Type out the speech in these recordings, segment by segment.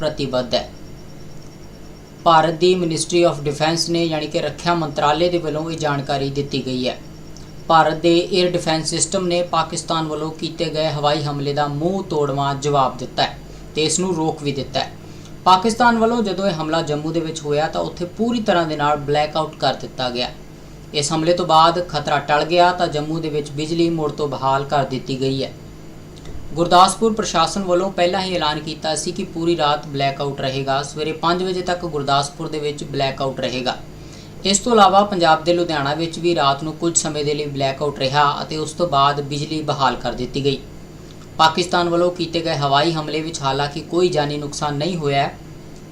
ਪ੍ਰਤੀਬੱਧ ਹੈ। ਭਾਰਤ ਦੀ ministry of defence ਨੇ ਯਾਨੀ ਕਿ ਰੱਖਿਆ ਮੰਤਰਾਲੇ ਦੇ ਵੱਲੋਂ ਇਹ ਜਾਣਕਾਰੀ ਦਿੱਤੀ ਗਈ ਹੈ। ਭਾਰਤ ਦੇ 에ਅਰ ਡਿਫੈਂਸ ਸਿਸਟਮ ਨੇ ਪਾਕਿਸਤਾਨ ਵੱਲੋਂ ਕੀਤੇ ਗਏ ਹਵਾਈ ਹਮਲੇ ਦਾ ਮੂੰਹ ਤੋੜਵਾਂ ਜਵਾਬ ਦਿੱਤਾ ਹੈ ਤੇ ਇਸ ਨੂੰ ਰੋਕ ਵੀ ਦਿੱਤਾ ਹੈ। ਪਾਕਿਸਤਾਨ ਵੱਲੋਂ ਜਦੋਂ ਇਹ ਹਮਲਾ ਜੰਮੂ ਦੇ ਵਿੱਚ ਹੋਇਆ ਤਾਂ ਉੱਥੇ ਪੂਰੀ ਤਰ੍ਹਾਂ ਦੇ ਨਾਲ ਬਲੈਕ ਆਊਟ ਕਰ ਦਿੱਤਾ ਗਿਆ। ਇਸ ਹਮਲੇ ਤੋਂ ਬਾਅਦ ਖਤਰਾ ਟਲ ਗਿਆ ਤਾਂ ਜੰਮੂ ਦੇ ਵਿੱਚ ਬਿਜਲੀ ਮੁੜ ਤੋਂ ਬਹਾਲ ਕਰ ਦਿੱਤੀ ਗਈ ਹੈ। ਗੁਰਦਾਸਪੁਰ ਪ੍ਰਸ਼ਾਸਨ ਵੱਲੋਂ ਪਹਿਲਾਂ ਹੀ ਐਲਾਨ ਕੀਤਾ ਸੀ ਕਿ ਪੂਰੀ ਰਾਤ ਬਲੈਕ ਆਊਟ ਰਹੇਗਾ। ਸਵੇਰੇ 5 ਵਜੇ ਤੱਕ ਗੁਰਦਾਸਪੁਰ ਦੇ ਵਿੱਚ ਬਲੈਕ ਆਊਟ ਰਹੇਗਾ। ਇਸ ਤੋਂ ਇਲਾਵਾ ਪੰਜਾਬ ਦੇ ਲੁਧਿਆਣਾ ਵਿੱਚ ਵੀ ਰਾਤ ਨੂੰ ਕੁਝ ਸਮੇਂ ਦੇ ਲਈ ਬਲੈਕ ਆਊਟ ਰਿਹਾ ਅਤੇ ਉਸ ਤੋਂ ਬਾਅਦ ਬਿਜਲੀ ਬਹਾਲ ਕਰ ਦਿੱਤੀ ਗਈ। ਪਾਕਿਸਤਾਨ ਵੱਲੋਂ ਕੀਤੇ ਗਏ ਹਵਾਈ ਹਮਲੇ ਵਿੱਚ ਹਾਲਾਂਕਿ ਕੋਈ ਜਾਨੀ ਨੁਕਸਾਨ ਨਹੀਂ ਹੋਇਆ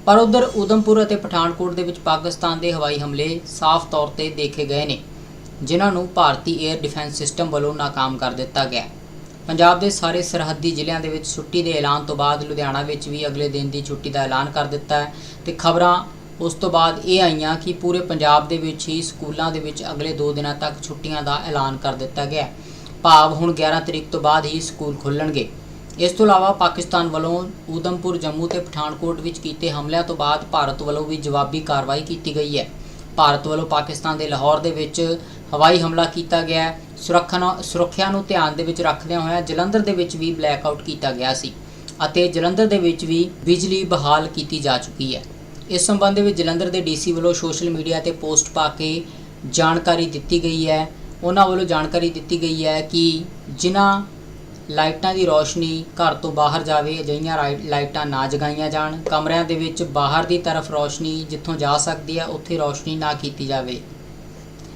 ਪਰ ਉਧਰ ਉਦਮਪੁਰ ਅਤੇ ਪਠਾਨਕੋਟ ਦੇ ਵਿੱਚ ਪਾਕਿਸਤਾਨ ਦੇ ਹਵਾਈ ਹਮਲੇ ਸਾਫ਼ ਤੌਰ ਤੇ ਦੇਖੇ ਗਏ ਨੇ, ਜਿਨ੍ਹਾਂ ਨੂੰ ਭਾਰਤੀ 에ਅਰ ਡਿਫੈਂਸ ਸਿਸਟਮ ਵੱਲੋਂ ਨਾਕਾਮ ਕਰ ਦਿੱਤਾ ਗਿਆ ਪੰਜਾਬ ਦੇ ਸਾਰੇ ਸਰਹੱਦੀ ਜ਼ਿਲ੍ਹਿਆਂ ਦੇ ਵਿੱਚ ਛੁੱਟੀ ਦੇ ਐਲਾਨ ਤੋਂ ਬਾਅਦ ਲੁਧਿਆਣਾ ਵਿੱਚ ਵੀ ਅਗਲੇ ਦਿਨ ਦੀ ਛੁੱਟੀ ਦਾ ਐਲਾਨ ਕਰ ਦਿੱਤਾ ਹੈ ਤੇ ਖਬਰਾਂ ਉਸ ਤੋਂ ਬਾਅਦ ਇਹ ਆਈਆਂ ਕਿ ਪੂਰੇ ਪੰਜਾਬ ਦੇ ਵਿੱਚ ਹੀ ਸਕੂਲਾਂ ਦੇ ਵਿੱਚ ਅਗਲੇ 2 ਦਿਨਾਂ ਤੱਕ ਛੁੱਟੀਆਂ ਦਾ ਐਲਾਨ ਕਰ ਦਿੱਤਾ ਗਿਆ ਭਾਵ ਹੁਣ 11 ਤਰੀਕ ਤੋਂ ਬਾਅਦ ਹੀ ਸਕੂਲ ਖੁੱਲਣਗੇ। ਇਸ ਤੋਂ ਇਲਾਵਾ ਪਾਕਿਸਤਾਨ ਵੱਲੋਂ ਊਧਮਪੁਰ, ਜੰਮੂ ਤੇ ਪਠਾਨਕੋਟ ਵਿੱਚ ਕੀਤੇ ਹਮਲਿਆਂ ਤੋਂ ਬਾਅਦ ਭਾਰਤ ਵੱਲੋਂ ਵੀ ਜਵਾਬੀ ਕਾਰਵਾਈ ਕੀਤੀ ਗਈ ਹੈ। ਭਾਰਤ ਵੱਲੋਂ ਪਾਕਿਸਤਾਨ ਦੇ ਲਾਹੌਰ ਦੇ ਵਿੱਚ ਹਵਾਈ ਹਮਲਾ ਕੀਤਾ ਗਿਆ ਹੈ। ਸੁਰੱਖਿਆ ਨੂੰ ਸੁਰੱਖਿਆ ਨੂੰ ਧਿਆਨ ਦੇ ਵਿੱਚ ਰੱਖਦਿਆਂ ਹੋਇਆਂ ਜਲੰਧਰ ਦੇ ਵਿੱਚ ਵੀ ਬਲੈਕ ਆਊਟ ਕੀਤਾ ਗਿਆ ਸੀ ਅਤੇ ਜਲੰਧਰ ਦੇ ਵਿੱਚ ਵੀ ਬਿਜਲੀ ਬਹਾਲ ਕੀਤੀ ਜਾ ਚੁੱਕੀ ਹੈ। ਇਸ ਸੰਬੰਧ ਵਿੱਚ ਜਲੰਧਰ ਦੇ ਡੀਸੀ ਵੱਲੋਂ ਸੋਸ਼ਲ ਮੀਡੀਆ ਤੇ ਪੋਸਟ ਪਾ ਕੇ ਜਾਣਕਾਰੀ ਦਿੱਤੀ ਗਈ ਹੈ। ਉਹਨਾਂ ਵੱਲੋਂ ਜਾਣਕਾਰੀ ਦਿੱਤੀ ਗਈ ਹੈ ਕਿ ਜਿਨ੍ਹਾਂ ਲਾਈਟਾਂ ਦੀ ਰੋਸ਼ਨੀ ਘਰ ਤੋਂ ਬਾਹਰ ਜਾਵੇ, ਅਜਿਹੀਆਂ ਰਾਈ- ਲਾਈਟਾਂ ਨਾ ਜਗਾਈਆਂ ਜਾਣ, ਕਮਰਿਆਂ ਦੇ ਵਿੱਚ ਬਾਹਰ ਦੀ ਤਰਫ ਰੋਸ਼ਨੀ ਜਿੱਥੋਂ ਜਾ ਸਕਦੀ ਹੈ, ਉੱਥੇ ਰੋਸ਼ਨੀ ਨਾ ਕੀਤੀ ਜਾਵੇ।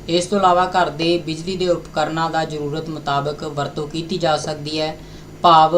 ਇਸ ਤੋਂ ਇਲਾਵਾ ਘਰ ਦੇ ਬਿਜਲੀ ਦੇ ਉਪਕਰਨਾਂ ਦਾ ਜ਼ਰੂਰਤ ਮੁਤਾਬਕ ਵਰਤੋਂ ਕੀਤੀ ਜਾ ਸਕਦੀ ਹੈ। ਭਾਵ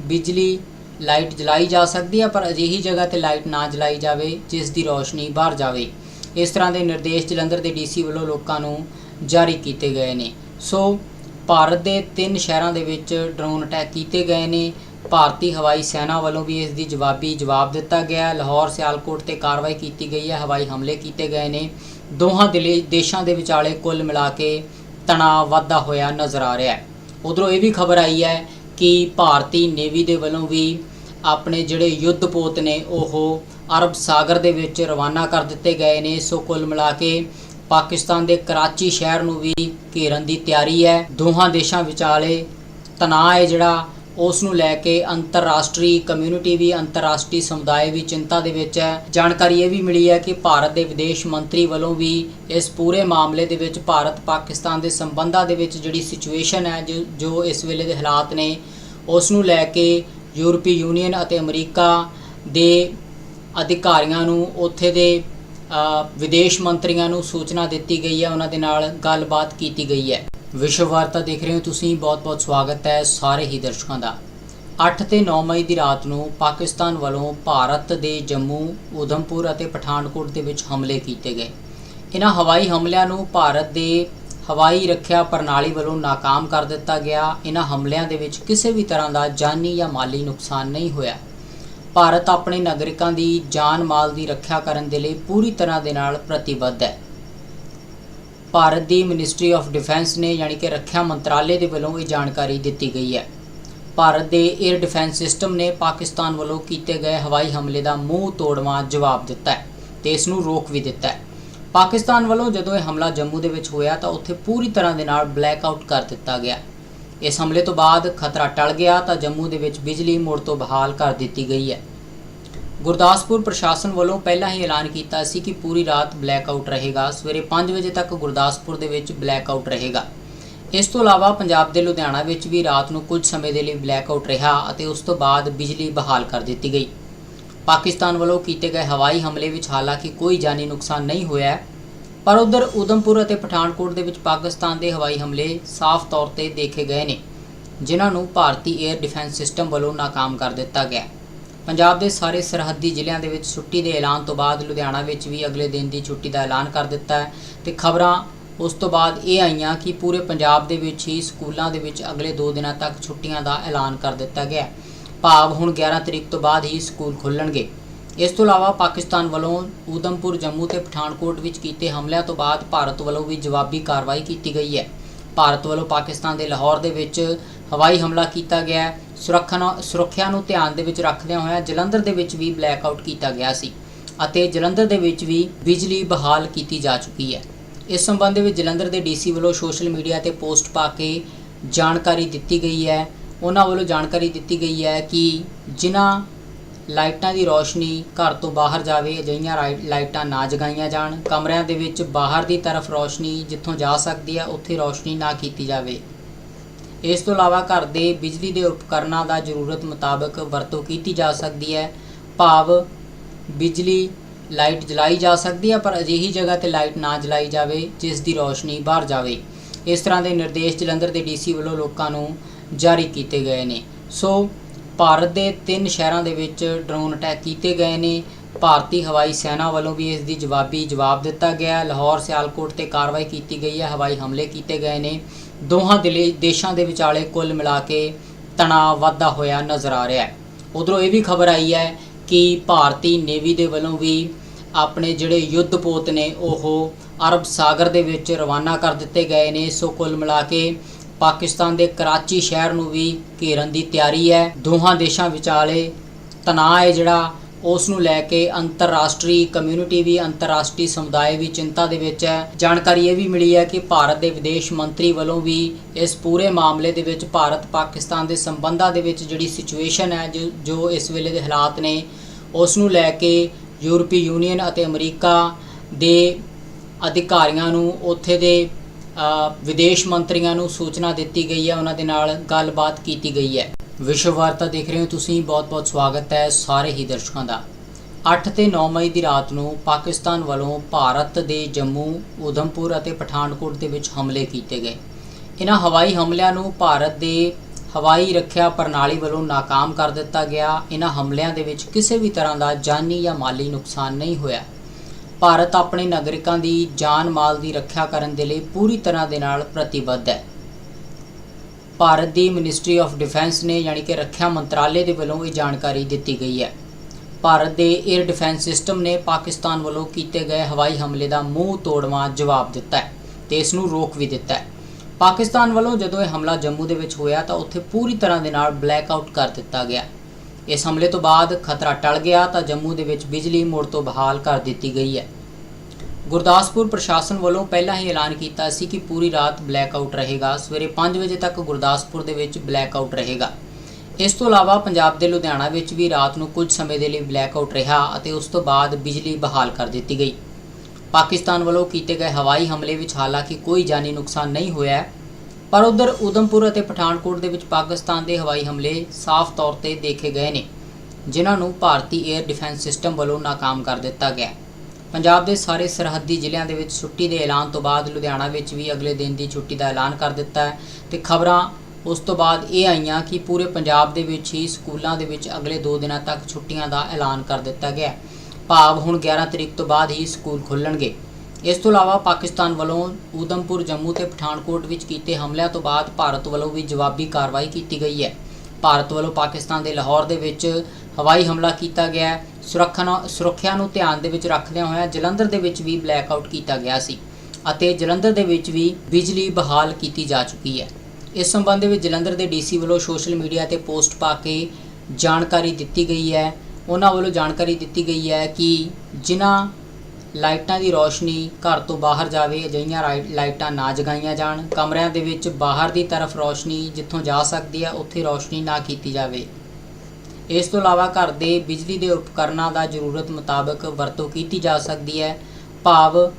ਬਿਜਲੀ ਲਾਈਟ ਜਲਾਈ ਜਾ ਸਕਦੀ ਹੈ, ਪਰ ਅਜਿਹੀ ਜਗ੍ਹਾ ਤੇ ਲਾਈਟ ਨਾ ਜਲਾਈ ਜਾਵੇ, ਜਿਸ ਦੀ ਰੋਸ਼ਨੀ ਬਾਹਰ ਜਾਵੇ। ਇਸ ਤਰ੍ਹਾਂ ਦੇ ਨਿਰਦੇਸ਼ ਜਲੰਧਰ ਦੇ ਡੀਸੀ ਵੱਲੋਂ ਲੋਕਾਂ ਨੂੰ ਜਾਰੀ ਕੀਤੇ ਗਏ ਨੇ। ਸੋ, ਭਾਰਤ ਦੇ ਤਿੰਨ ਸ਼ਹਿਰਾਂ ਦੇ ਵਿੱਚ ਡਰੋਨ ਅਟੈਕ ਕੀਤੇ ਗਏ ਨੇ। ਭਾਰਤੀ ਹਵਾਈ ਸੈਨਾ ਵੱਲੋਂ ਵੀ ਇਸ ਦੀ ਜਵਾਬੀ ਜਵਾਬ ਦਿੱਤਾ ਗਿਆ ਲਾਹੌਰ, ਸਿਆਲਕੋਟ ਤੇ ਕਾਰਵਾਈ ਕੀਤੀ ਗਈ ਹੈ। ਹਵਾਈ ਹਮਲੇ ਕੀਤੇ ਗਏ ਨੇ। ਦੋਹਾਂ ਦਿਲੇ- ਦੇਸ਼ਾਂ ਦੇ ਵਿਚਾਲੇ ਕੁੱਲ ਮਿਲਾ ਕੇ ਤਣਾਅ ਵਾਧਾ ਹੋਇਆ ਨਜ਼ਰ ਆ ਰਿਹਾ ਹੈ। ਉਧਰੋਂ ਇਹ ਵੀ ਖਬਰ ਆਈ ਹੈ ਕਿ ਭਾਰਤੀ ਨੇਵੀ ਦੇ ਵੱਲੋਂ ਵੀ ਆਪਣੇ ਜਿਹੜੇ ਯੁੱਧ ਪੋਤ ਨੇ, ਉਹ ਅਰਬ ਸਾਗਰ ਦੇ ਵਿੱਚ ਰਵਾਨਾ ਕਰ ਦਿੱਤੇ ਗਏ ਨੇ। ਸੋ ਕੁੱਲ ਮਿਲਾ ਕੇ ਪਾਕਿਸਤਾਨ ਦੇ ਕਰਾਚੀ ਸ਼ਹਿਰ ਨੂੰ ਵੀ ਘੇਰਨ ਦੀ ਤਿਆਰੀ ਹੈ। ਦੋਹਾਂ ਦੇਸ਼ਾਂ ਵਿਚਾਲੇ ਤਣਾਅ ਹੈ ਜਿਹੜਾ ਉਸ ਨੂੰ ਲੈ ਕੇ ਅੰਤਰਰਾਸ਼ਟਰੀ ਕਮਿਊਨਿਟੀ ਵੀ, ਅੰਤਰਰਾਸ਼ਟਰੀ ਸਮੁਦਾਇ ਵੀ ਚਿੰਤਾ ਦੇ ਵਿੱਚ ਹੈ। ਜਾਣਕਾਰੀ ਇਹ ਵੀ ਮਿਲੀ ਹੈ ਕਿ ਭਾਰਤ ਦੇ ਵਿਦੇਸ਼ ਮੰਤਰੀ ਵੱਲੋਂ ਵੀ ਇਸ ਪੂਰੇ ਮਾਮਲੇ ਦੇ ਵਿੱਚ ਭਾਰਤ ਪਾਕਿਸਤਾਨ ਦੇ ਸੰਬੰਧਾਂ ਦੇ ਵਿੱਚ ਜਿਹੜੀ ਸਿਚੁਏਸ਼ਨ ਹੈ, ਜੋ ਜੋ ਇਸ ਵੇਲੇ ਦੇ ਹਾਲਾਤ ਨੇ, ਉਸ ਨੂੰ ਲੈ ਕੇ ਯੂਰਪੀ ਯੂਨੀਅਨ ਅਤੇ ਅਮਰੀਕਾ ਦੇ ਅਧਿਕਾਰੀਆਂ ਨੂੰ, ਉੱਥੇ ਦੇ ਵਿਦੇਸ਼ ਮੰਤਰੀਆਂ ਨੂੰ ਸੂਚਨਾ ਦਿੱਤੀ ਗਈ ਹੈ। ਉਹਨਾਂ ਦੇ ਨਾਲ ਗੱਲਬਾਤ ਕੀਤੀ ਗਈ ਹੈ। ਵਿਸ਼ਵ ਵਾਰਤਾ ਦੇਖ ਰਹੇ ਹੋ ਤੁਸੀਂ, ਬਹੁਤ-ਬਹੁਤ ਸਵਾਗਤ ਹੈ ਸਾਰੇ ਹੀ ਦਰਸ਼ਕਾਂ ਦਾ। 8 ਤੇ 9 ਮਈ ਦੀ ਰਾਤ ਨੂੰ ਪਾਕਿਸਤਾਨ ਵੱਲੋਂ ਭਾਰਤ ਦੇ ਜੰਮੂ ਉਧਮਪੁਰ ਅਤੇ ਪਠਾਨਕੋਟ ਦੇ ਵਿੱਚ ਹਮਲੇ ਕੀਤੇ ਗਏ। ਇਹਨਾਂ ਹਵਾਈ ਹਮਲਿਆਂ ਨੂੰ ਭਾਰਤ ਦੇ ਹਵਾਈ ਰੱਖਿਆ ਪ੍ਰਣਾਲੀ ਵੱਲੋਂ ਨਾਕਾਮ ਕਰ ਦਿੱਤਾ ਗਿਆ। ਇਹਨਾਂ ਹਮਲਿਆਂ ਦੇ ਵਿੱਚ ਕਿਸੇ ਵੀ ਤਰ੍ਹਾਂ ਦਾ ਜਾਨੀ ਜਾਂ ਮਾਲੀ ਨੁਕਸਾਨ ਨਹੀਂ ਹੋਇਆ। ਭਾਰਤ ਆਪਣੇ ਨਾਗਰਿਕਾਂ ਦੀ ਜਾਨ ਮਾਲ ਦੀ ਰੱਖਿਆ ਕਰਨ ਦੇ ਲਈ ਪੂਰੀ ਤਰ੍ਹਾਂ ਦੇ ਨਾਲ ਪ੍ਰਤੀਬੱਧ ਹੈ। ਭਾਰਤ ਦੀ ਮਿਨਿਸਟਰੀ ਆਫ ਡਿਫੈਂਸ ਨੇ ਯਾਨੀ ਕਿ ਰੱਖਿਆ ਮੰਤਰਾਲੇ ਦੇ ਵੱਲੋਂ ਇਹ ਜਾਣਕਾਰੀ ਦਿੱਤੀ ਗਈ ਹੈ। ਭਾਰਤ ਦੇ 에ਅਰ ਡਿਫੈਂਸ ਸਿਸਟਮ ਨੇ ਪਾਕਿਸਤਾਨ ਵੱਲੋਂ ਕੀਤੇ ਗਏ ਹਵਾਈ ਹਮਲੇ ਦਾ ਮੂੰਹ ਤੋੜਵਾਂ ਜਵਾਬ ਦਿੱਤਾ ਹੈ ਤੇ ਇਸ ਨੂੰ ਰੋਕ ਵੀ ਦਿੱਤਾ ਹੈ। ਪਾਕਿਸਤਾਨ ਵੱਲੋਂ ਜਦੋਂ ਇਹ ਹਮਲਾ ਜੰਮੂ ਦੇ ਵਿੱਚ ਹੋਇਆ ਤਾਂ ਉੱਥੇ ਪੂਰੀ ਤਰ੍ਹਾਂ ਦੇ ਨਾਲ ਬਲੈਕ ਆਊਟ ਕਰ ਦਿੱਤਾ ਗਿਆ। ਇਸ ਹਮਲੇ ਤੋਂ ਬਾਅਦ ਖਤਰਾ ਟਲ ਗਿਆ ਤਾਂ ਜੰਮੂ ਦੇ ਵਿੱਚ ਬਿਜਲੀ ਮੁੜ ਤੋਂ ਬਹਾਲ ਕਰ ਦਿੱਤੀ ਗਈ ਹੈ। ਗੁਰਦਾਸਪੁਰ ਪ੍ਰਸ਼ਾਸਨ ਵੱਲੋਂ ਪਹਿਲਾਂ ਹੀ ਐਲਾਨ ਕੀਤਾ ਸੀ ਕਿ ਪੂਰੀ ਰਾਤ ਬਲੈਕ ਆਊਟ ਰਹੇਗਾ। ਸਵੇਰੇ 5 ਵਜੇ ਤੱਕ ਗੁਰਦਾਸਪੁਰ ਦੇ ਵਿੱਚ ਬਲੈਕ ਆਊਟ ਰਹੇਗਾ। ਇਸ ਤੋਂ ਇਲਾਵਾ ਪੰਜਾਬ ਦੇ ਲੁਧਿਆਣਾ ਵਿੱਚ ਵੀ ਰਾਤ ਨੂੰ ਕੁਝ ਸਮੇਂ ਦੇ ਲਈ ਬਲੈਕ ਆਊਟ ਰਿਹਾ ਅਤੇ ਉਸ ਤੋਂ ਬਾਅਦ ਬਿਜਲੀ ਬਹਾਲ ਕਰ ਦਿੱਤੀ ਗਈ। ਪਾਕਿਸਤਾਨ ਵੱਲੋਂ ਕੀਤੇ ਗਏ ਹਵਾਈ ਹਮਲੇ ਵਿੱਚ ਹਾਲਾਂਕਿ ਕੋਈ ਜਾਨੀ ਨੁਕਸਾਨ ਨਹੀਂ ਹੋਇਆ ਪਰ ਉਧਰ ਉਦਮਪੁਰ ਅਤੇ ਪਠਾਨਕੋਟ ਦੇ ਵਿੱਚ ਪਾਕਿਸਤਾਨ ਦੇ ਹਵਾਈ ਹਮਲੇ ਸਾਫ਼ ਤੌਰ ਤੇ ਦੇਖੇ ਗਏ ਨੇ, ਜਿਨ੍ਹਾਂ ਨੂੰ ਭਾਰਤੀ 에ਅਰ ਡਿਫੈਂਸ ਸਿਸਟਮ ਵੱਲੋਂ ਨਾਕਾਮ ਕਰ ਦਿੱਤਾ ਗਿਆ ਪੰਜਾਬ ਦੇ ਸਾਰੇ ਸਰਹੱਦੀ ਜ਼ਿਲ੍ਹਿਆਂ ਦੇ ਵਿੱਚ ਛੁੱਟੀ ਦੇ ਐਲਾਨ ਤੋਂ ਬਾਅਦ ਲੁਧਿਆਣਾ ਵਿੱਚ ਵੀ ਅਗਲੇ ਦਿਨ ਦੀ ਛੁੱਟੀ ਦਾ ਐਲਾਨ ਕਰ ਦਿੱਤਾ ਹੈ ਤੇ ਖਬਰਾਂ ਉਸ ਤੋਂ ਬਾਅਦ ਇਹ ਆਈਆਂ ਕਿ ਪੂਰੇ ਪੰਜਾਬ ਦੇ ਵਿੱਚ ਹੀ ਸਕੂਲਾਂ ਦੇ ਵਿੱਚ ਅਗਲੇ 2 ਦਿਨਾਂ ਤੱਕ ਛੁੱਟੀਆਂ ਦਾ ਐਲਾਨ ਕਰ ਦਿੱਤਾ ਗਿਆ ਭਾਵ ਹੁਣ 11 ਤਰੀਕ ਤੋਂ ਬਾਅਦ ਹੀ ਸਕੂਲ ਖੁੱਲਣਗੇ। ਇਸ ਤੋਂ ਇਲਾਵਾ ਪਾਕਿਸਤਾਨ ਵੱਲੋਂ ਊਧਮਪੁਰ, ਜੰਮੂ ਤੇ ਪਠਾਨਕੋਟ ਵਿੱਚ ਕੀਤੇ ਹਮਲਿਆਂ ਤੋਂ ਬਾਅਦ ਭਾਰਤ ਵੱਲੋਂ ਵੀ ਜਵਾਬੀ ਕਾਰਵਾਈ ਕੀਤੀ ਗਈ ਹੈ। ਭਾਰਤ ਵੱਲੋਂ ਪਾਕਿਸਤਾਨ ਦੇ ਲਾਹੌਰ ਦੇ ਵਿੱਚ ਹਵਾਈ ਹਮਲਾ ਕੀਤਾ ਗਿਆ ਸੁਰੱਖਿਆ ਨੂੰ- ਸੁਰੱਖਿਆ ਨੂੰ ਧਿਆਨ ਦੇ ਵਿੱਚ ਰੱਖਦਿਆਂ ਹੋਇਆਂ ਜਲੰਧਰ ਦੇ ਵਿੱਚ ਵੀ ਬਲੈਕਆਊਟ ਕੀਤਾ ਗਿਆ ਸੀ ਅਤੇ ਜਲੰਧਰ ਦੇ ਵਿੱਚ ਵੀ ਬਿਜਲੀ ਬਹਾਲ ਕੀਤੀ ਜਾ ਚੁੱਕੀ ਹੈ। ਇਸ ਸੰਬੰਧ ਵਿੱਚ ਜਲੰਧਰ ਦੇ ਡੀਸੀ ਵੱਲੋਂ ਸੋਸ਼ਲ ਮੀਡੀਆ ਤੇ ਪੋਸਟ ਪਾ ਕੇ ਜਾਣਕਾਰੀ ਦਿੱਤੀ ਗਈ ਹੈ। ਉਹਨਾਂ ਵੱਲੋਂ ਜਾਣਕਾਰੀ ਦਿੱਤੀ ਗਈ ਹੈ ਕਿ ਜਿਨ੍ਹਾਂ ਲਾਈਟਾਂ ਦੀ ਰੋਸ਼ਨੀ ਘਰ ਤੋਂ ਬਾਹਰ ਜਾਵੇ, ਅਜਿਹੀਆਂ ਰਾਈ- ਲਾਈਟਾਂ ਨਾ ਜਗਾਈਆਂ ਜਾਣ, ਕਮਰਿਆਂ ਦੇ ਵਿੱਚ ਬਾਹਰ ਦੀ ਤਰਫ ਰੋਸ਼ਨੀ ਜਿੱਥੋਂ ਜਾ ਸਕਦੀ ਹੈ, ਉੱਥੇ ਰੋਸ਼ਨੀ ਨਾ ਕੀਤੀ ਜਾਵੇ। ਇਸ ਤੋਂ ਇਲਾਵਾ ਘਰ ਦੇ ਬਿਜਲੀ ਦੇ ਉਪਕਰਨਾਂ ਦਾ ਜ਼ਰੂਰਤ ਮੁਤਾਬਕ ਵਰਤੋਂ ਕੀਤੀ ਜਾ ਸਕਦੀ ਹੈ। ਭਾਵ ਬਿਜਲੀ ਲਾਈਟ ਜਲਾਈ ਜਾ ਸਕਦੀ ਹੈ, ਪਰ ਅਜਿਹੀ ਜਗ੍ਹਾ ਤੇ ਲਾਈਟ ਨਾ ਜਲਾਈ ਜਾਵੇ, ਜਿਸ ਦੀ ਰੋਸ਼ਨੀ ਬਾਹਰ ਜਾਵੇ। ਇਸ ਤਰ੍ਹਾਂ ਦੇ ਨਿਰਦੇਸ਼ ਜਲੰਧਰ ਦੇ ਡੀਸੀ ਵੱਲੋਂ ਲੋਕਾਂ ਨੂੰ ਜਾਰੀ ਕੀਤੇ ਗਏ ਨੇ। ਸੋ, ਭਾਰਤ ਦੇ ਤਿੰਨ ਸ਼ਹਿਰਾਂ ਦੇ ਵਿੱਚ ਡਰੋਨ ਅਟੈਕ ਕੀਤੇ ਗਏ ਨੇ। ਭਾਰਤੀ ਹਵਾਈ ਸੈਨਾ ਵੱਲੋਂ ਵੀ ਇਸ ਦੀ ਜਵਾਬੀ ਜਵਾਬ ਦਿੱਤਾ ਗਿਆ ਲਾਹੌਰ, ਸਿਆਲਕੋਟ ਤੇ ਕਾਰਵਾਈ ਕੀਤੀ ਗਈ ਹੈ। ਹਵਾਈ ਹਮਲੇ ਕੀਤੇ ਗਏ ਨੇ। ਦੋਹਾਂ ਦਿਲੇ- ਦੇਸ਼ਾਂ ਦੇ ਵਿਚਾਲੇ ਕੁੱਲ ਮਿਲਾ ਕੇ ਤਣਾਅ ਵਾਧਾ ਹੋਇਆ ਨਜ਼ਰ ਆ ਰਿਹਾ ਹੈ। ਉਧਰੋਂ ਇਹ ਵੀ ਖਬਰ ਆਈ ਹੈ ਕਿ ਭਾਰਤੀ ਨੇਵੀ ਦੇ ਵੱਲੋਂ ਵੀ ਆਪਣੇ ਜਿਹੜੇ ਯੁੱਧ ਪੋਤ ਨੇ, ਉਹ ਅਰਬ ਸਾਗਰ ਦੇ ਵਿੱਚ ਰਵਾਨਾ ਕਰ ਦਿੱਤੇ ਗਏ ਨੇ। ਸੋ ਕੁੱਲ ਮਿਲਾ ਕੇ ਪਾਕਿਸਤਾਨ ਦੇ ਕਰਾਚੀ ਸ਼ਹਿਰ ਨੂੰ ਵੀ ਘੇਰਨ ਦੀ ਤਿਆਰੀ ਹੈ। ਦੋਹਾਂ ਦੇਸ਼ਾਂ ਵਿਚਾਲੇ ਤਣਾਅ ਹੈ ਜਿਹੜਾ ਉਸ ਨੂੰ ਲੈ ਕੇ ਅੰਤਰਰਾਸ਼ਟਰੀ ਕਮਿਊਨਿਟੀ ਵੀ, ਅੰਤਰਰਾਸ਼ਟਰੀ ਸਮੁਦਾਇ ਵੀ ਚਿੰਤਾ ਦੇ ਵਿੱਚ ਹੈ। ਜਾਣਕਾਰੀ ਇਹ ਵੀ ਮਿਲੀ ਹੈ ਕਿ ਭਾਰਤ ਦੇ ਵਿਦੇਸ਼ ਮੰਤਰੀ ਵੱਲੋਂ ਵੀ ਇਸ ਪੂਰੇ ਮਾਮਲੇ ਦੇ ਵਿੱਚ ਭਾਰਤ ਪਾਕਿਸਤਾਨ ਦੇ ਸੰਬੰਧਾਂ ਦੇ ਵਿੱਚ ਜਿਹੜੀ ਸਿਚੁਏਸ਼ਨ ਹੈ, ਜੋ ਜੋ ਇਸ ਵੇਲੇ ਦੇ ਹਾਲਾਤ ਨੇ ਉਸ ਨੂੰ ਲੈ ਕੇ ਯੂਰਪੀ ਯੂਨੀਅਨ ਅਤੇ ਅਮਰੀਕਾ ਦੇ ਅਧਿਕਾਰੀਆਂ ਨੂੰ ਉੱਥੇ ਦੇ ਵਿਦੇਸ਼ ਮੰਤਰੀਆਂ ਨੂੰ ਸੂਚਨਾ ਦਿੱਤੀ ਗਈ ਹੈ। ਉਹਨਾਂ ਦੇ ਨਾਲ ਗੱਲਬਾਤ ਕੀਤੀ ਗਈ ਹੈ। ਵਿਸ਼ਵ ਵਾਰਤਾ ਦੇਖ ਰਹੇ ਹੋ ਤੁਸੀਂ, ਬਹੁਤ-ਬਹੁਤ ਸਵਾਗਤ ਹੈ ਸਾਰੇ ਹੀ ਦਰਸ਼ਕਾਂ ਦਾ। 8 ਤੇ 9 ਮਈ ਦੀ ਰਾਤ ਨੂੰ ਪਾਕਿਸਤਾਨ ਵੱਲੋਂ ਭਾਰਤ ਦੇ ਜੰਮੂ, ਉਧਮਪੁਰ ਅਤੇ ਪਠਾਨਕੋਟ ਦੇ ਵਿੱਚ ਹਮਲੇ ਕੀਤੇ ਗਏ। ਇਹਨਾਂ ਹਵਾਈ ਹਮਲਿਆਂ ਨੂੰ ਭਾਰਤ ਦੇ ਹਵਾਈ ਰੱਖਿਆ ਪ੍ਰਣਾਲੀ ਵੱਲੋਂ ناکਾਮ ਕਰ ਦਿੱਤਾ ਗਿਆ। ਇਹਨਾਂ ਹਮਲਿਆਂ ਦੇ ਵਿੱਚ ਕਿਸੇ ਵੀ ਤਰ੍ਹਾਂ ਦਾ ਜਾਨੀ ਜਾਂ ਮਾਲੀ ਨੁਕਸਾਨ ਨਹੀਂ ਹੋਇਆ। ਭਾਰਤ ਆਪਣੇ ਨਾਗਰਿਕਾਂ ਦੀ ਜਾਨ ਮਾਲ ਦੀ ਰੱਖਿਆ ਕਰਨ ਦੇ ਲਈ ਪੂਰੀ ਤਰ੍ਹਾਂ ਦੇ ਨਾਲ ਪ੍ਰਤੀਬੱਧ ਹੈ। ਭਾਰਤ ਦੀ ਮਿਨਿਸਟਰੀ ਆਫ ਡਿਫੈਂਸ ਨੇ ਯਾਨੀ ਕਿ ਰੱਖਿਆ ਮੰਤਰਾਲੇ ਦੇ ਵੱਲੋਂ ਇਹ ਜਾਣਕਾਰੀ ਦਿੱਤੀ ਗਈ ਹੈ। ਭਾਰਤ ਦੇ 에ਅਰ ਡਿਫੈਂਸ ਸਿਸਟਮ ਨੇ ਪਾਕਿਸਤਾਨ ਵੱਲੋਂ ਕੀਤੇ ਗਏ ਹਵਾਈ ਹਮਲੇ ਦਾ ਮੂੰਹ ਤੋੜਵਾਂ ਜਵਾਬ ਦਿੱਤਾ ਹੈ ਤੇ ਇਸ ਨੂੰ ਰੋਕ ਵੀ ਦਿੱਤਾ ਹੈ। ਪਾਕਿਸਤਾਨ ਵੱਲੋਂ ਜਦੋਂ ਇਹ ਹਮਲਾ ਜੰਮੂ ਦੇ ਵਿੱਚ ਹੋਇਆ ਤਾਂ ਉੱਥੇ ਪੂਰੀ ਤਰ੍ਹਾਂ ਦੇ ਨਾਲ ਬਲੈਕ ਆਊਟ ਕਰ ਦਿੱਤਾ ਗਿਆ ਇਸ ਹਮਲੇ ਤੋਂ ਬਾਅਦ ਖਤਰਾ ਟਲ ਗਿਆ ਤਾਂ ਜੰਮੂ ਦੇ ਵਿੱਚ ਬਿਜਲੀ ਮੁੜ ਤੋਂ ਬਹਾਲ ਕਰ ਦਿੱਤੀ ਗਈ ਹੈ। ਗੁਰਦਾਸਪੁਰ ਪ੍ਰਸ਼ਾਸਨ ਵੱਲੋਂ ਪਹਿਲਾਂ ਹੀ ਐਲਾਨ ਕੀਤਾ ਸੀ ਕਿ ਪੂਰੀ ਰਾਤ ਬਲੈਕਆਊਟ ਰਹੇਗਾ। ਸਵੇਰੇ 5 ਵਜੇ ਤੱਕ ਗੁਰਦਾਸਪੁਰ ਦੇ ਵਿੱਚ ਬਲੈਕਆਊਟ ਰਹੇਗਾ। ਇਸ ਤੋਂ ਇਲਾਵਾ ਪੰਜਾਬ ਦੇ ਲੁਧਿਆਣਾ ਵਿੱਚ ਵੀ ਰਾਤ ਨੂੰ ਕੁਝ ਸਮੇਂ ਦੇ ਲਈ ਬਲੈਕਆਊਟ ਰਿਹਾ ਅਤੇ ਉਸ ਤੋਂ ਬਾਅਦ ਬਿਜਲੀ ਬਹਾਲ ਕਰ ਦਿੱਤੀ ਗਈ। ਪਾਕਿਸਤਾਨ ਵੱਲੋਂ ਕੀਤੇ ਗਏ ਹਵਾਈ ਹਮਲੇ ਵਿੱਚ ਹਾਲਾਂਕਿ ਕੋਈ ਜਾਨੀ ਨੁਕਸਾਨ ਨਹੀਂ ਹੋਇਆ ਪਰ ਉਧਰ ਉਦਮਪੁਰ ਅਤੇ ਪਠਾਨਕੋਟ ਦੇ ਵਿੱਚ ਪਾਕਿਸਤਾਨ ਦੇ ਹਵਾਈ ਹਮਲੇ ਸਾਫ਼ ਤੌਰ ਤੇ ਦੇਖੇ ਗਏ ਨੇ, ਜਿਨ੍ਹਾਂ ਨੂੰ ਭਾਰਤੀ 에ਅਰ ਡਿਫੈਂਸ ਸਿਸਟਮ ਵੱਲੋਂ ਨਾਕਾਮ ਕਰ ਦਿੱਤਾ ਗਿਆ ਪੰਜਾਬ ਦੇ ਸਾਰੇ ਸਰਹੱਦੀ ਜ਼ਿਲ੍ਹਿਆਂ ਦੇ ਵਿੱਚ ਛੁੱਟੀ ਦੇ ਐਲਾਨ ਤੋਂ ਬਾਅਦ ਲੁਧਿਆਣਾ ਵਿੱਚ ਵੀ ਅਗਲੇ ਦਿਨ ਦੀ ਛੁੱਟੀ ਦਾ ਐਲਾਨ ਕਰ ਦਿੱਤਾ ਹੈ ਤੇ ਖਬਰਾਂ ਉਸ ਤੋਂ ਬਾਅਦ ਇਹ ਆਈਆਂ ਕਿ ਪੂਰੇ ਪੰਜਾਬ ਦੇ ਵਿੱਚ ਹੀ ਸਕੂਲਾਂ ਦੇ ਵਿੱਚ ਅਗਲੇ 2 ਦਿਨਾਂ ਤੱਕ ਛੁੱਟੀਆਂ ਦਾ ਐਲਾਨ ਕਰ ਦਿੱਤਾ ਗਿਆ ਭਾਵ ਹੁਣ 11 ਤਰੀਕ ਤੋਂ ਬਾਅਦ ਹੀ ਸਕੂਲ ਖੁੱਲਣਗੇ। ਇਸ ਤੋਂ ਇਲਾਵਾ ਪਾਕਿਸਤਾਨ ਵੱਲੋਂ ਊਧਮਪੁਰ, ਜੰਮੂ ਤੇ ਪਠਾਨਕੋਟ ਵਿੱਚ ਕੀਤੇ ਹਮਲਿਆਂ ਤੋਂ ਬਾਅਦ ਭਾਰਤ ਵੱਲੋਂ ਵੀ ਜਵਾਬੀ ਕਾਰਵਾਈ ਕੀਤੀ ਗਈ ਹੈ। ਭਾਰਤ ਵੱਲੋਂ ਪਾਕਿਸਤਾਨ ਦੇ ਲਾਹੌਰ ਦੇ ਵਿੱਚ ਹਵਾਈ ਹਮਲਾ ਕੀਤਾ ਗਿਆ ਹੈ। ਸੁਰੱਖਿਆ ਨੂੰ ਸੁਰੱਖਿਆ ਨੂੰ ਧਿਆਨ ਦੇ ਵਿੱਚ ਰੱਖਦਿਆਂ ਹੋਇਆਂ ਜਲੰਧਰ ਦੇ ਵਿੱਚ ਵੀ ਬਲੈਕਆਊਟ ਕੀਤਾ ਗਿਆ ਸੀ ਅਤੇ ਜਲੰਧਰ ਦੇ ਵਿੱਚ ਵੀ ਬਿਜਲੀ ਬਹਾਲ ਕੀਤੀ ਜਾ ਚੁੱਕੀ ਹੈ। ਇਸ ਸੰਬੰਧ ਵਿੱਚ ਜਲੰਧਰ ਦੇ ਡੀਸੀ ਵੱਲੋਂ ਸੋਸ਼ਲ ਮੀਡੀਆ ਤੇ ਪੋਸਟ ਪਾ ਕੇ ਜਾਣਕਾਰੀ ਦਿੱਤੀ ਗਈ ਹੈ। ਉਹਨਾਂ ਵੱਲੋਂ ਜਾਣਕਾਰੀ ਦਿੱਤੀ ਗਈ ਹੈ ਕਿ ਜਿਨ੍ਹਾਂ ਲਾਈਟਾਂ ਦੀ ਰੋਸ਼ਨੀ ਘਰ ਤੋਂ ਬਾਹਰ ਜਾਵੇ, ਅਜਿਹੀਆਂ ਰਾਈ- ਲਾਈਟਾਂ ਨਾ ਜਗਾਈਆਂ ਜਾਣ, ਕਮਰਿਆਂ ਦੇ ਵਿੱਚ ਬਾਹਰ ਦੀ ਤਰਫ ਰੋਸ਼ਨੀ ਜਿੱਥੋਂ ਜਾ ਸਕਦੀ ਹੈ, ਉੱਥੇ ਰੋਸ਼ਨੀ ਨਾ ਕੀਤੀ ਜਾਵੇ। ਇਸ ਤੋਂ ਇਲਾਵਾ ਘਰ ਦੇ ਬਿਜਲੀ ਦੇ ਉਪਕਰਨਾਂ ਦਾ ਜ਼ਰੂਰਤ ਮੁਤਾਬਕ ਵਰਤੋਂ ਕੀਤੀ ਜਾ ਸਕਦੀ ਹੈ। ਭਾਵ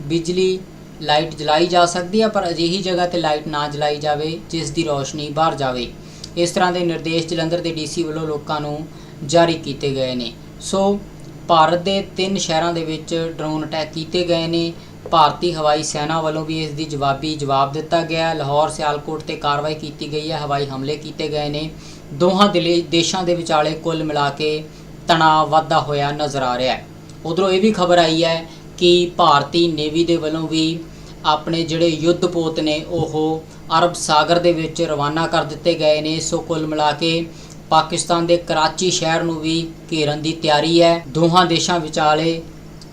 ਬਿਜਲੀ ਲਾਈਟ ਜਲਾਈ ਜਾ ਸਕਦੀ ਹੈ, ਪਰ ਅਜਿਹੀ ਜਗ੍ਹਾ ਤੇ ਲਾਈਟ ਨਾ ਜਲਾਈ ਜਾਵੇ, ਜਿਸ ਦੀ ਰੋਸ਼ਨੀ ਬਾਹਰ ਜਾਵੇ। ਇਸ ਤਰ੍ਹਾਂ ਦੇ ਨਿਰਦੇਸ਼ ਜਲੰਧਰ ਦੇ ਡੀਸੀ ਵੱਲੋਂ ਲੋਕਾਂ ਨੂੰ ਜਾਰੀ ਕੀਤੇ ਗਏ ਨੇ। ਸੋ, ਭਾਰਤ ਦੇ ਤਿੰਨ ਸ਼ਹਿਰਾਂ ਦੇ ਵਿੱਚ ਡਰੋਨ ਅਟੈਕ ਕੀਤੇ ਗਏ ਨੇ। ਭਾਰਤੀ ਹਵਾਈ ਸੈਨਾ ਵੱਲੋਂ ਵੀ ਇਸ ਦੀ ਜਵਾਬੀ ਜਵਾਬ ਦਿੱਤਾ ਗਿਆ ਲਾਹੌਰ, ਸਿਆਲਕੋਟ ਤੇ ਕਾਰਵਾਈ ਕੀਤੀ ਗਈ ਹੈ। ਹਵਾਈ ਹਮਲੇ ਕੀਤੇ ਗਏ ਨੇ। ਦੋਹਾਂ ਦਿਲੇ- ਦੇਸ਼ਾਂ ਦੇ ਵਿਚਾਲੇ ਕੁੱਲ ਮਿਲਾ ਕੇ ਤਣਾਅ ਵਾਧਾ ਹੋਇਆ ਨਜ਼ਰ ਆ ਰਿਹਾ ਹੈ। ਉਧਰੋਂ ਇਹ ਵੀ ਖਬਰ ਆਈ ਹੈ ਕਿ ਭਾਰਤੀ ਨੇਵੀ ਦੇ ਵੱਲੋਂ ਵੀ ਆਪਣੇ ਜਿਹੜੇ ਯੁੱਧ ਪੋਤ ਨੇ, ਉਹ ਅਰਬ ਸਾਗਰ ਦੇ ਵਿੱਚ ਰਵਾਨਾ ਕਰ ਦਿੱਤੇ ਗਏ ਨੇ। ਸੋ ਕੁੱਲ ਮਿਲਾ ਕੇ ਪਾਕਿਸਤਾਨ ਦੇ ਕਰਾਚੀ ਸ਼ਹਿਰ ਨੂੰ ਵੀ ਘੇਰਨ ਦੀ ਤਿਆਰੀ ਹੈ। ਦੋਹਾਂ ਦੇਸ਼ਾਂ ਵਿਚਾਲੇ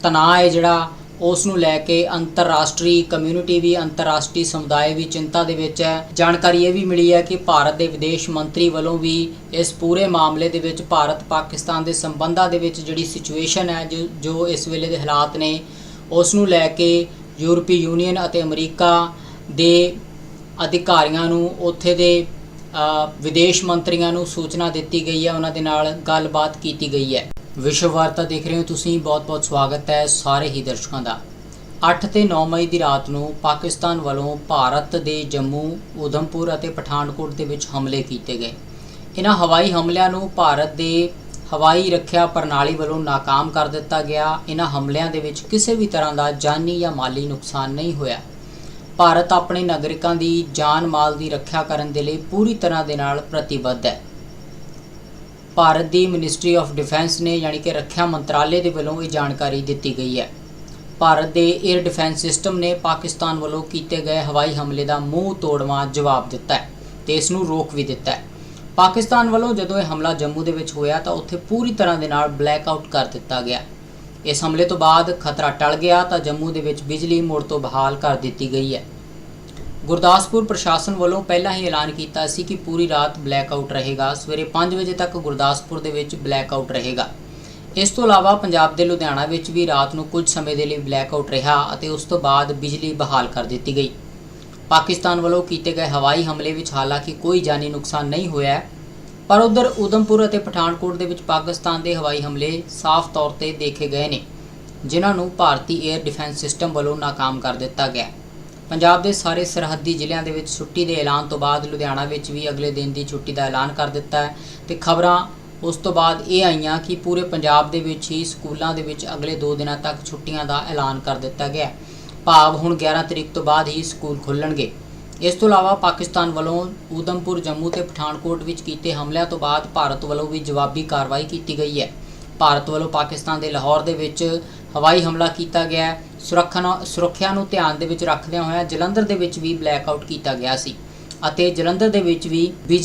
ਤਣਾਅ ਹੈ ਜਿਹੜਾ ਉਸ ਨੂੰ ਲੈ ਕੇ ਅੰਤਰਰਾਸ਼ਟਰੀ ਕਮਿਊਨਿਟੀ ਵੀ, ਅੰਤਰਰਾਸ਼ਟਰੀ ਸਮੁਦਾਇ ਵੀ ਚਿੰਤਾ ਦੇ ਵਿੱਚ ਹੈ। ਜਾਣਕਾਰੀ ਇਹ ਵੀ ਮਿਲੀ ਹੈ ਕਿ ਭਾਰਤ ਦੇ ਵਿਦੇਸ਼ ਮੰਤਰੀ ਵੱਲੋਂ ਵੀ ਇਸ ਪੂਰੇ ਮਾਮਲੇ ਦੇ ਵਿੱਚ ਭਾਰਤ ਪਾਕਿਸਤਾਨ ਦੇ ਸੰਬੰਧਾਂ ਦੇ ਵਿੱਚ ਜਿਹੜੀ ਸਿਚੁਏਸ਼ਨ ਹੈ, ਜੋ ਜੋ ਇਸ ਵੇਲੇ ਦੇ ਹਾਲਾਤ ਨੇ, ਉਸ ਨੂੰ ਲੈ ਕੇ ਯੂਰਪੀ ਯੂਨੀਅਨ ਅਤੇ ਅਮਰੀਕਾ ਦੇ ਅਧਿਕਾਰੀਆਂ ਨੂੰ, ਉੱਥੇ ਦੇ ਵਿਦੇਸ਼ ਮੰਤਰੀਆਂ ਨੂੰ ਸੂਚਨਾ ਦਿੱਤੀ ਗਈ ਹੈ। ਉਹਨਾਂ ਦੇ ਨਾਲ ਗੱਲਬਾਤ ਕੀਤੀ ਗਈ ਹੈ। ਵਿਸ਼ਵ ਵਾਰਤਾ ਦੇਖ ਰਹੇ ਹੋ ਤੁਸੀਂ, ਬਹੁਤ-ਬਹੁਤ ਸਵਾਗਤ ਹੈ ਸਾਰੇ ਹੀ ਦਰਸ਼ਕਾਂ ਦਾ। 8 ਤੇ 9 ਮਈ ਦੀ ਰਾਤ ਨੂੰ ਪਾਕਿਸਤਾਨ ਵੱਲੋਂ ਭਾਰਤ ਦੇ ਜੰਮੂ ਉਧਮਪੁਰ ਅਤੇ ਪਠਾਨਕੋਟ ਦੇ ਵਿੱਚ ਹਮਲੇ ਕੀਤੇ ਗਏ। ਇਹਨਾਂ ਹਵਾਈ ਹਮਲਿਆਂ ਨੂੰ ਭਾਰਤ ਦੇ ਹਵਾਈ ਰੱਖਿਆ ਪ੍ਰਣਾਲੀ ਵੱਲੋਂ ناکਾਮ ਕਰ ਦਿੱਤਾ ਗਿਆ। ਇਹਨਾਂ ਹਮਲਿਆਂ ਦੇ ਵਿੱਚ ਕਿਸੇ ਵੀ ਤਰ੍ਹਾਂ ਦਾ ਜਾਨੀ ਜਾਂ ਮਾਲੀ ਨੁਕਸਾਨ ਨਹੀਂ ਹੋਇਆ। ਭਾਰਤ ਆਪਣੇ ਨਾਗਰਿਕਾਂ ਦੀ ਜਾਨ ਮਾਲ ਦੀ ਰੱਖਿਆ ਕਰਨ ਦੇ ਲਈ ਪੂਰੀ ਤਰ੍ਹਾਂ ਦੇ ਨਾਲ ਪ੍ਰਤੀਬੱਧ ਹੈ। ਭਾਰਤ ਦੀ ਮਿਨਿਸਟਰੀ ਆਫ ਡਿਫੈਂਸ ਨੇ ਯਾਨੀ ਕਿ ਰੱਖਿਆ ਮੰਤਰਾਲੇ ਦੇ ਵੱਲੋਂ ਇਹ ਜਾਣਕਾਰੀ ਦਿੱਤੀ ਗਈ ਹੈ। ਭਾਰਤ ਦੇ 에ਅਰ ਡਿਫੈਂਸ ਸਿਸਟਮ ਨੇ ਪਾਕਿਸਤਾਨ ਵੱਲੋਂ ਕੀਤੇ ਗਏ ਹਵਾਈ ਹਮਲੇ ਦਾ ਮੂੰਹ ਤੋੜਵਾਂ ਜਵਾਬ ਦਿੱਤਾ ਹੈ ਤੇ ਇਸ ਨੂੰ ਰੋਕ ਵੀ ਦਿੱਤਾ ਹੈ। ਪਾਕਿਸਤਾਨ ਵੱਲੋਂ ਜਦੋਂ ਇਹ ਹਮਲਾ ਜੰਮੂ ਦੇ ਵਿੱਚ ਹੋਇਆ ਤਾਂ ਉੱਥੇ ਪੂਰੀ ਤਰ੍ਹਾਂ ਦੇ ਨਾਲ ਬਲੈਕ ਆਊਟ ਕਰ ਦਿੱਤਾ ਗਿਆ। ਇਸ ਹਮਲੇ ਤੋਂ ਬਾਅਦ ਖਤਰਾ ਟਲ ਗਿਆ ਤਾਂ ਜੰਮੂ ਦੇ ਵਿੱਚ ਬਿਜਲੀ ਮੁੜ ਤੋਂ ਬਹਾਲ ਕਰ ਦਿੱਤੀ ਗਈ ਹੈ। ਗੁਰਦਾਸਪੁਰ ਪ੍ਰਸ਼ਾਸਨ ਵੱਲੋਂ ਪਹਿਲਾਂ ਹੀ ਐਲਾਨ ਕੀਤਾ ਸੀ ਕਿ ਪੂਰੀ ਰਾਤ ਬਲੈਕ ਆਊਟ ਰਹੇਗਾ। ਸਵੇਰੇ 5 ਵਜੇ ਤੱਕ ਗੁਰਦਾਸਪੁਰ ਦੇ ਵਿੱਚ ਬਲੈਕ ਆਊਟ ਰਹੇਗਾ। ਇਸ ਤੋਂ ਇਲਾਵਾ ਪੰਜਾਬ ਦੇ ਲੁਧਿਆਣਾ ਵਿੱਚ ਵੀ ਰਾਤ ਨੂੰ ਕੁਝ ਸਮੇਂ ਦੇ ਲਈ ਬਲੈਕ ਆਊਟ ਰਿਹਾ ਅਤੇ ਉਸ ਤੋਂ ਬਾਅਦ ਬਿਜਲੀ ਬਹਾਲ ਕਰ ਦਿੱਤੀ ਗਈ। ਪਾਕਿਸਤਾਨ ਵੱਲੋਂ ਕੀਤੇ ਗਏ ਹਵਾਈ ਹਮਲੇ ਵਿੱਚ ਹਾਲਾਂਕਿ ਕੋਈ ਜਾਨੀ ਨੁਕਸਾਨ ਨਹੀਂ ਹੋਇਆ ਪਰ ਉਧਰ ਉਦਮਪੁਰ ਅਤੇ ਪਠਾਨਕੋਟ ਦੇ ਵਿੱਚ ਪਾਕਿਸਤਾਨ ਦੇ ਹਵਾਈ ਹਮਲੇ ਸਾਫ਼ ਤੌਰ ਤੇ ਦੇਖੇ ਗਏ ਨੇ, ਜਿਨ੍ਹਾਂ ਨੂੰ ਭਾਰਤੀ 에ਅਰ ਡਿਫੈਂਸ ਸਿਸਟਮ ਵੱਲੋਂ ਨਾਕਾਮ ਕਰ ਦਿੱਤਾ ਗਿਆ ਪੰਜਾਬ ਦੇ ਸਾਰੇ ਸਰਹੱਦੀ ਜ਼ਿਲ੍ਹਿਆਂ ਦੇ ਵਿੱਚ ਛੁੱਟੀ ਦੇ ਐਲਾਨ ਤੋਂ ਬਾਅਦ ਲੁਧਿਆਣਾ ਵਿੱਚ ਵੀ ਅਗਲੇ ਦਿਨ ਦੀ ਛੁੱਟੀ ਦਾ ਐਲਾਨ ਕਰ ਦਿੱਤਾ ਹੈ ਤੇ ਖਬਰਾਂ ਉਸ ਤੋਂ ਬਾਅਦ ਇਹ ਆਈਆਂ ਕਿ ਪੂਰੇ ਪੰਜਾਬ ਦੇ ਵਿੱਚ ਹੀ ਸਕੂਲਾਂ ਦੇ ਵਿੱਚ ਅਗਲੇ 2 ਦਿਨਾਂ ਤੱਕ ਛੁੱਟੀਆਂ ਦਾ ਐਲਾਨ ਕਰ ਦਿੱਤਾ ਗਿਆ ਭਾਵ ਹੁਣ 11 ਤਰੀਕ ਤੋਂ ਬਾਅਦ ਹੀ ਸਕੂਲ ਖੁੱਲਣਗੇ। ਇਸ ਤੋਂ ਇਲਾਵਾ ਪਾਕਿਸਤਾਨ ਵੱਲੋਂ ਊਧਮਪੁਰ, ਜੰਮੂ ਤੇ ਪਠਾਨਕੋਟ ਵਿੱਚ ਕੀਤੇ ਹਮਲਿਆਂ ਤੋਂ ਬਾਅਦ ਭਾਰਤ ਵੱਲੋਂ ਵੀ ਜਵਾਬੀ ਕਾਰਵਾਈ ਕੀਤੀ ਗਈ ਹੈ। ਭਾਰਤ ਵੱਲੋਂ ਪਾਕਿਸਤਾਨ ਦੇ ਲਾਹੌਰ ਦੇ ਵਿੱਚ ਹਵਾਈ ਹਮਲਾ ਕੀਤਾ ਗਿਆ ਸੁਰੱਖਿਆ ਨੂੰ ਸੁਰੱਖਿਆ ਨੂੰ ਧਿਆਨ ਦੇ ਵਿੱਚ ਰੱਖਦਿਆਂ ਹੋਇਆਂ ਜਲੰਧਰ ਦੇ ਵਿੱਚ ਵੀ ਬਲੈਕ ਆਊਟ ਕੀਤਾ ਗਿਆ ਸੀ ਅਤੇ ਜਲੰਧਰ ਦੇ ਵਿੱਚ ਵੀ ਬਿਜ-